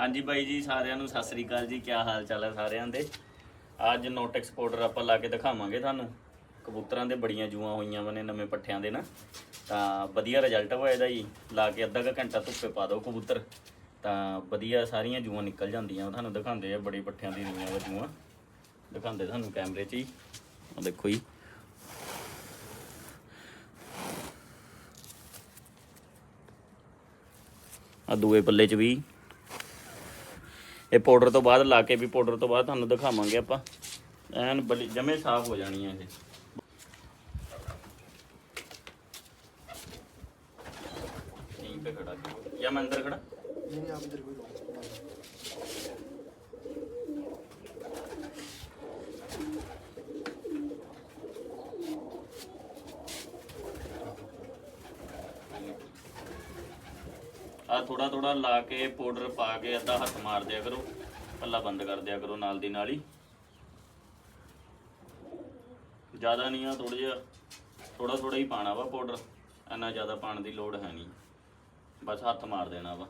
ਹਾਂਜੀ ਬਾਈ ਜੀ, ਸਾਰਿਆਂ ਨੂੰ ਸਤਿ ਸ੍ਰੀ ਅਕਾਲ ਜੀ। ਕੀ ਹਾਲ ਚਾਲ ਹੈ ਸਾਰਿਆਂ ਦੇ? ਅੱਜ ਨੋਟ ਐਕਸਪੋਰਟਰ ਆਪਾਂ ਲਾ ਕੇ ਦਿਖਾਵਾਂਗੇ ਤੁਹਾਨੂੰ। ਕਬੂਤਰਾਂ ਦੇ ਬੜੀਆਂ ਜੂਆਂ ਹੋਈਆਂ ਵਾ ਨੇ ਨਵੇਂ ਪੱਠਿਆਂ ਦੇ ਨਾ। ਤਾਂ ਵਧੀਆ ਰਿਜ਼ਲਟ ਹੋਇਆ ਇਹਦਾ ਜੀ। ਲਾ ਕੇ ਅੱਧਾ ਕੁ ਘੰਟਾ ਧੁੱਪੇ ਪਾ ਦਿਓ ਕਬੂਤਰ। ਤਾਂ ਵਧੀਆ ਸਾਰੀਆਂ ਜੂਆਂ ਨਿਕਲ ਜਾਂਦੀਆਂ ਉਹ ਤੁਹਾਨੂੰ ਦਿਖਾਉਂਦੇ ਆ ਬੜੀ ਪੱਠਿਆਂ ਦੀ ਰਹੀਆਂ ਵਾ ਜੂਆਂ। ਦਿਖਾਉਂਦੇ ਤੁਹਾਨੂੰ ਕੈਮਰੇ 'ਚ ਹੀ। ਆ ਦੇਖੋ ਜੀ। ਆ ਦੂਏ ਪੱਲੇ 'ਚ ਵੀ ਇਹ ਪਾਊਡਰ ਤੋਂ ਬਾਅਦ ਲਾ ਕੇ ਵੀ ਪਾਊਡਰ ਤੋਂ ਬਾਅਦ ਤੁਹਾਨੂੰ ਦਿਖਾਵਾਂਗੇ ਆਪਾਂ। ਐਨ ਜਮੇ ਸਾਫ਼ ਹੋ ਜਾਣੀ ਹੈ ਇਹ। ਯਾ ਮੈਂ ਅੰਦਰ ਖੜਾ? ਨਹੀਂ ਆਪ ਅੰਦਰ ਕੋਈ ਆ ਥੋੜਾ ਥੋੜਾ ਲਾ ਕੇ ਪਾਊਡਰ ਪਾ ਕੇ ਅੱਧਾ ਹੱਥ ਮਾਰ ਦਿਆ ਕਰੋ। ਪੱਲਾ ਬੰਦ ਕਰ ਦਿਆ ਕਰੋ ਨਾਲ ਦੀ ਨਾਲ ਹੀ। ਜ਼ਿਆਦਾ ਨਹੀਂ ਆ ਥੋੜਾ ਜਿਹਾ ਥੋੜਾ ਥੋੜਾ ਹੀ ਪਾਣਾ ਵਾ ਪਾਊਡਰ ਇੰਨਾ ਜ਼ਿਆਦਾ ਪਾਣ ਦੀ ਲੋੜ ਹੈ ਨਹੀਂ। ਬਸ ਹੱਥ ਮਾਰ ਦੇਣਾ ਵਾ।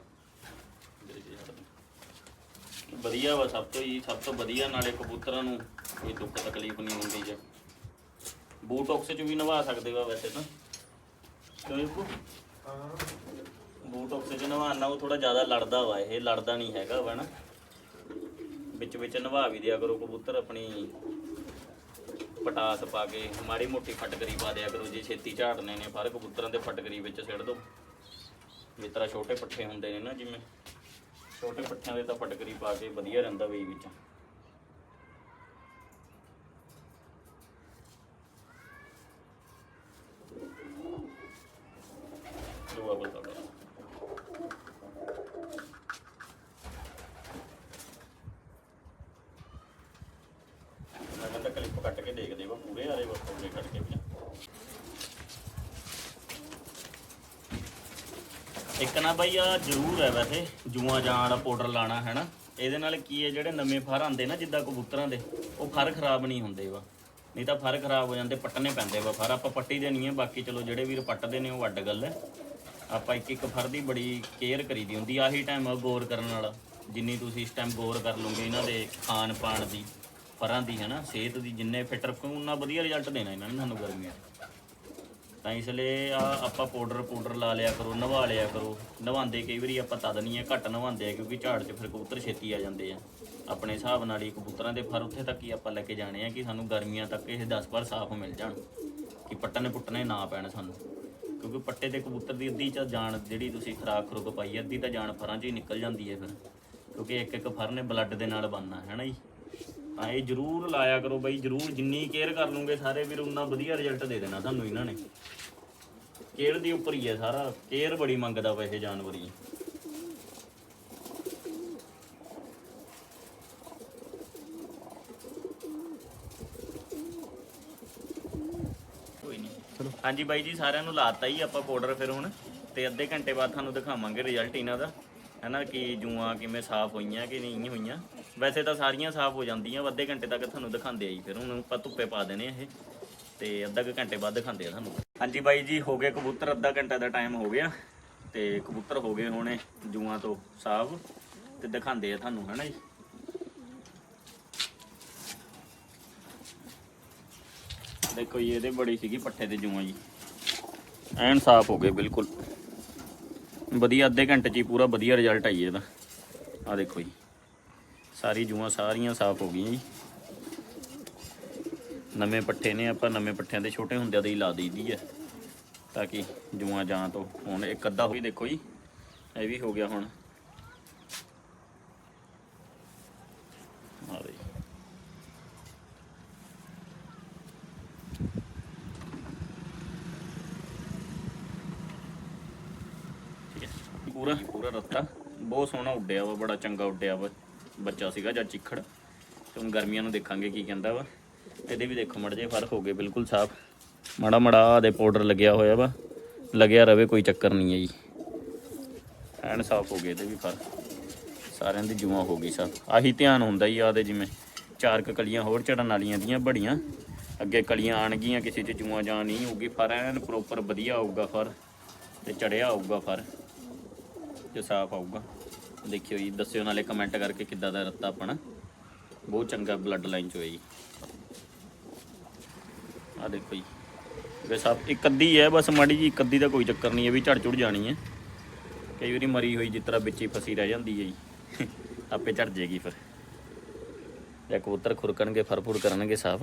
ਵਧੀਆ ਵਾ, ਸਭ ਤੋਂ ਹੀ, ਸਭ ਤੋਂ ਵਧੀਆ। ਨਾਲੇ ਕਬੂਤਰਾਂ ਨੂੰ ਕੋਈ ਦੁੱਖ ਤਕਲੀਫ ਨਹੀਂ ਹੁੰਦੀ ਜੇ। ਬੂਟੌਕਸ ਚ ਵੀ ਨਵਾ ਸਕਦੇ ਵਾ ਵੈਸੇ ਤਾਂ। ਕਿਉਂ ਜੀ ਬੂਟ ਆਕਸੀਜਨ ਚ ਉਹ ਥੋੜਾ ਜ਼ਿਆਦਾ ਲੜਦਾ ਵਾ, ਇਹ ਲੜਦਾ ਨਹੀਂ ਹੈਗਾ ਵਾ ਨਾ ਵਿੱਚ ਵਿੱਚ ਨਵਾ ਵੀ ਦਿਆ ਕਰੋ, ਕਬੂਤਰ ਆਪਣੀ ਪਟਾਸ ਪਾ ਕੇ, ਮਾੜੀ ਮੋਟੀ ਫਟਕਰੀ ਪਾ ਦਿਆ ਕਰੋ, ਜੇ ਛੇਤੀ ਝਾੜਨੇ ਨੇ, ਪਰ ਕਬੂਤਰਾਂ ਦੇ ਫਟਕਰੀ ਵਿੱਚ ਸਿੱਟ ਦੋ। ਜਿਸ ਤਰ੍ਹਾਂ ਛੋਟੇ ਪੱਠੇ ਹੁੰਦੇ ਨੇ ਨਾ, ਜਿਵੇਂ ਛੋਟੇ ਪੱਠਿਆਂ ਦੇ ਤਾਂ ਫਟਕਰੀ ਪਾ ਕੇ ਵਧੀਆ ਰਹਿੰਦਾ ਵੇ ਵਿੱਚ ਦੁਆ ਬਤਾ ਮੈਂ ਕਹਿੰਦਾ ਕਲਿੱਪ ਕੱਟ ਕੇ ਦੇਖਦੇ ਵਾ, ਪੂਰੇ ਆਲੇ ਵਾ, ਪੂਰੇ ਕੱਟ ਕੇ ਵੀ ਇੱਕ ਨਾ ਬਾਈ ਆ ਜ਼ਰੂਰ ਹੈ ਵੈਸੇ, ਜੂਆਂ ਜਾਣ ਵਾਲਾ ਪਾਊਡਰ ਲਾਣਾ ਹੈ ਨਾ ਇਹਦੇ ਨਾਲ ਕੀ ਹੈ, ਜਿਹੜੇ ਨਵੇਂ ਫਰ ਆਉਂਦੇ ਨਾ, ਜਿੱਦਾਂ ਕਬੂਤਰਾਂ ਦੇ, ਉਹ ਫਰ ਖਰਾਬ ਨਹੀਂ ਹੁੰਦੇ ਵਾ। ਨਹੀਂ ਤਾਂ ਫਰ ਖਰਾਬ ਹੋ ਜਾਂਦੇ, ਪੱਟਣੇ ਪੈਂਦੇ ਵਾ ਫਰ। ਆਪਾਂ ਪੱਟੀ ਦੇ ਨਹੀਂ ਹੈ ਬਾਕੀ ਚਲੋ ਜਿਹੜੇ ਵੀਰ ਪੱਟਦੇ ਨੇ, ਉਹ ਅੱਡ ਗੱਲ ਹੈ। ਆਪਾਂ ਇੱਕ ਇੱਕ ਫਰ ਦੀ ਬੜੀ ਕੇਅਰ ਕਰੀਦੀ ਹੁੰਦੀ, ਆਹੀ ਟਾਈਮ ਗੌਰ ਕਰਨ ਵਾਲਾ। ਜਿੰਨੀ ਤੁਸੀਂ ਇਸ ਟਾਈਮ ਗੌਰ ਕਰ ਲਓਗੇ ਇਹਨਾਂ ਦੇ ਖਾਣ ਪਾਣ ਦੀ। ਫਰਾਂ ਦੀ ਹੈ ਨਾ ਸਿਹਤ ਦੀ ਜਿੰਨੇ ਫਿੱਟ ਰੱਖੋ ਉਨਾ ਵਧੀਆ ਰਿਜ਼ਲਟ ਦੇਣਾ ਇਹਨਾਂ ਨੇ ਸਾਨੂੰ ਗਰਮੀਆਂ 'ਚ। ਤਾਂ ਇਸ ਲਈ ਆ ਆਪਾਂ ਪਾਊਡਰ ਪਾਊਡਰ ਲਾ ਲਿਆ ਕਰੋ ਨਵਾ ਲਿਆ ਕਰੋ। ਨਵਾਉਂਦੇ ਕਈ ਵਾਰੀ ਆਪਾਂ ਤਦ ਨਹੀਂ ਹੈ ਘੱਟ ਨਵਾਉਂਦੇ ਆ ਕਿਉਂਕਿ ਝਾੜ 'ਚ ਫਿਰ ਕਬੂਤਰ ਛੇਤੀ ਆ ਜਾਂਦੇ ਆ। ਆਪਣੇ ਹਿਸਾਬ ਨਾਲ ਹੀ ਕਬੂਤਰਾਂ ਦੇ ਫਰ ਉੱਥੇ ਤੱਕ ਹੀ ਆਪਾਂ ਲੈ ਕੇ ਜਾਣੇ ਆ ਕਿ ਸਾਨੂੰ ਗਰਮੀਆਂ ਤੱਕ ਇਹ 10 ਵਾਰ ਸਾਫ਼ ਮਿਲ ਜਾਣ ਕਿ ਪੱਟਣੇ ਪੁੱਟਣੇ ਨਾ ਪੈਣ ਸਾਨੂੰ। ਕਿਉਂਕਿ ਪੱਟੇ ਤੇ ਕਬੂਤਰ ਦੀ ਅੱਧੀ ਚ ਜਾਨ ਜਿਹੜੀ ਤੁਸੀਂ ਖਰਾਕ ਖਰੋਕ ਪਾਈ ਹੈ, ਅੱਧੀ ਤਾਂ ਜਾਨ ਫਰਾਂ 'ਚ ਹੀ ਨਿਕਲ ਜਾਂਦੀ ਹੈ ਫਿਰ। ਕਿਉਂਕਿ ਇੱਕ ਇੱਕ ਫਰ ਨੇ ਬਲੱਡ ਦੇ ਨਾਲ ਬਣਨਾ ਹੈ ਨਾ ਜੀ? ਤਾਂ ਇਹ ਜ਼ਰੂਰ ਲਾਇਆ ਕਰੋ ਬਾਈ, ਜ਼ਰੂਰ ਜਿੰਨੀ ਕੇਅਰ ਕਰ ਲੂਗੇ ਸਾਰੇ ਵੀਰ, ਉਨਾ ਵਧੀਆ ਰਿਜ਼ਲਟ ਦੇ ਦੇਣਾ ਤੁਹਾਨੂੰ ਇਹਨਾਂ ਨੇ। ਕੇਅਰ ਦੀ ਉੱਪਰ ਹੀ ਹੈ ਸਾਰਾ। ਕੇਅਰ ਬੜੀ ਮੰਗਦਾ ਵਾ ਇਹ ਜਾਨਵਰ ਹੀ ਕੋਈ ਨਹੀਂ ਹਾਂਜੀ ਬਾਈ ਜੀ, ਸਾਰਿਆਂ ਨੂੰ ਲਾਤਾ ਹੀ ਆਪਾਂ ਪਾਊਡਰ ਫਿਰ ਹੁਣ। ਤੇ ਅੱਧੇ ਘੰਟੇ ਬਾਅਦ ਤੁਹਾਨੂੰ ਦਿਖਾਵਾਂਗੇ ਰਿਜ਼ਲਟ ਇਹਨਾਂ ਦਾ। ਹਨਾ, ਕਿ ਜੂਆਂ ਕਿਵੇਂ ਸਾਫ਼ ਹੋਈਆਂ ਕਿ ਨਹੀਂ ਹੋਈਆਂ। ਵੈਸੇ ਤਾਂ ਸਾਰੀਆਂ ਸਾਫ਼ ਹੋ ਜਾਂਦੀਆਂ, ਅੱਧੇ ਘੰਟੇ ਤੱਕ ਤੁਹਾਨੂੰ ਦਿਖਾਉਂਦੇ ਆ ਜੀ, ਫਿਰ ਹੁਣ ਆਪਾਂ ਧੁੱਪੇ ਪਾ ਦੇਣੇ ਇਹ, ਤੇ ਅੱਧਾ ਕੁ ਘੰਟੇ ਬਾਅਦ ਦਿਖਾਉਂਦੇ ਆ ਤੁਹਾਨੂੰ। ਹਾਂਜੀ ਬਾਈ ਜੀ, ਹੋ ਗਏ ਕਬੂਤਰ, ਅੱਧਾ ਘੰਟਾ ਦਾ ਟਾਈਮ ਹੋ ਗਿਆ, ਤੇ ਕਬੂਤਰ ਹੋ ਗਏ ਹੋਣੇ ਜੂਆਂ ਤੋਂ ਸਾਫ਼, ਤੇ ਦਿਖਾਉਂਦੇ ਆ ਤੁਹਾਨੂੰ, ਹੈਨਾ ਜੀ। ਦੇਖੋ ਜੀ, ਇਹਦੇ ਬੜੀ ਸੀਗੀ ਪੱਠੇ ਤੇ ਜੂਆਂ ਜੀ। ਐਨ ਸਾਫ਼ ਹੋ ਗਏ, ਬਿਲਕੁਲ। ਵਧੀਆ, ਅੱਧੇ ਘੰਟੇ 'ਚ ਹੀ ਪੂਰਾ ਵਧੀਆ ਰਿਜ਼ਲਟ ਆਈ ਇਹਦਾ। ਆ ਦੇਖੋ ਜੀ। ਸਾਰੀ ਜੂਆਂ ਸਾਰੀਆਂ ਸਾਫ਼ ਹੋ ਗਈਆਂ ਜੀ। ਨਵੇਂ ਪੱਠੇ ਨੇ, ਆਪਾਂ ਨਵੇਂ ਪੱਠਿਆਂ ਦੇ ਛੋਟੇ ਹੁੰਦਿਆਂ ਦੇ ਹੀ ਲਾ ਦਈਦੀ ਹੈ ਤਾਂ ਕਿ ਜੂਆਂ ਜਾਂ ਤੋਂ ਹੁਣ ਇੱਕ ਅੱਧਾ ਹੋਈ ਦੇਖੋ ਜੀ, ਇਹ ਵੀ ਹੋ ਗਿਆ ਹੁਣ। ਆ ਦੇ ਪੂਰਾ ਪੂਰਾ ਰੱਤਾ ਬਹੁਤ ਸੋਹਣਾ ਉੱਡਿਆ ਵਾ, ਬੜਾ ਚੰਗਾ ਉੱਡਿਆ ਵਾ। ਬੱਚਾ ਸੀਗਾ ਜਾਂ ਚਿੱਖੜ, ਤੇ ਹੁਣ ਗਰਮੀਆਂ ਨੂੰ ਦੇਖਾਂਗੇ ਕੀ ਕਹਿੰਦਾ ਵਾ। ਇਹਦੇ ਵੀ ਦੇਖੋ ਮੜ ਜੇ ਫਰ ਹੋ ਗਏ ਬਿਲਕੁਲ ਸਾਫ਼। ਮਾੜਾ ਮਾੜਾ ਦੇ ਪਾਊਡਰ ਲੱਗਿਆ ਹੋਇਆ ਵਾ, ਲੱਗਿਆ ਰਵੇ ਕੋਈ ਚੱਕਰ ਨਹੀਂ ਹੈ ਜੀ। ਐਨ ਸਾਫ਼ ਹੋ ਗਏ ਇਹਦੇ ਵੀ ਫਰ ਸਾਰਿਆਂ ਦੀ ਜੂਆਂ ਹੋ ਗਈ ਸਾਫ਼। ਆਹੀ ਧਿਆਨ ਹੁੰਦਾ ਹੀ ਆ ਦੇ ਜਿਵੇਂ ਚਾਰ ਕੁ ਕਲੀਆਂ ਹੋਰ ਚੜਨ ਵਾਲੀਆਂ ਦੀਆਂ ਬੜੀਆਂ। ਅੱਗੇ ਕਲੀਆਂ ਆਣਗੀਆਂ ਕਿਸੇ 'ਚ ਜੂਆਂ ਜਾਂ ਨਹੀਂ ਹੋਊਗੀ, ਫਰ ਐਨ ਪ੍ਰੋਪਰ ਵਧੀਆ ਆਊਗਾ ਫਰ, ਤੇ ਚੜਿਆ ਆਊਗਾ ਫਰ ਤੇ ਸਾਫ਼ ਆਊਗਾ। ਦੇਖਿਓ ਜੀ, ਦੱਸਿਓ ਨਾਲੇ ਕਮੈਂਟ ਕਰਕੇ ਕਿੱਦਾਂ ਦਾ ਰੱਤਾ ਆਪਣਾ। ਬਹੁਤ ਚੰਗਾ ਬਲੱਡ ਲਾਈਨ ਚ ਹੋਇਆ ਜੀ। ਆ ਦੇਖੋ ਜੀ। ਵੇ ਸਭ ਇੱਕ ਅੱਧੀ ਹੈ, ਬਸ ਮਾੜੀ ਜੀ ਇੱਕ ਅੱਧੀ ਦਾ ਕੋਈ ਚੱਕਰ ਨਹੀਂ ਹੈ ਵੀ ਝੜ ਝੁੜ ਜਾਣੀ ਹੈ। ਕਈ ਵਾਰੀ ਮਰੀ ਹੋਈ ਜਿਸ ਤਰ੍ਹਾਂ ਵਿੱਚ ਹੀ ਫਸੀ ਰਹਿ ਜਾਂਦੀ ਹੈ ਜੀ। ਆਪੇ ਝੜ ਜੇਗੀ ਫਿਰ। ਜਾਂ ਕਬੂਤਰ ਖੁਰਕਣਗੇ ਫਰਫੁਰ ਕਰਨਗੇ ਸਾਫ਼।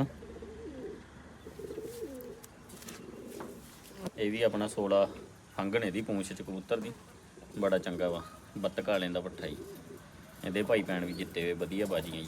ਇਹ ਵੀ ਆਪਣਾ 16 ਫੰਗਣ ਇਹਦੀ ਪੂੰਛ ਚ ਕਬੂਤਰ ਦੀ। ਬੜਾ ਚੰਗਾ ਵਾ। ਬੱਤਕ ਵਾਲਿਆਂ ਦਾ ਪੱਠਾ ਜੀ। ਇਹਦੇ ਭਾਈ ਭੈਣ ਵੀ ਜਿੱਤੇ ਹੋਏ ਵਧੀਆ ਬਾਜੀਆਂ ਜੀ।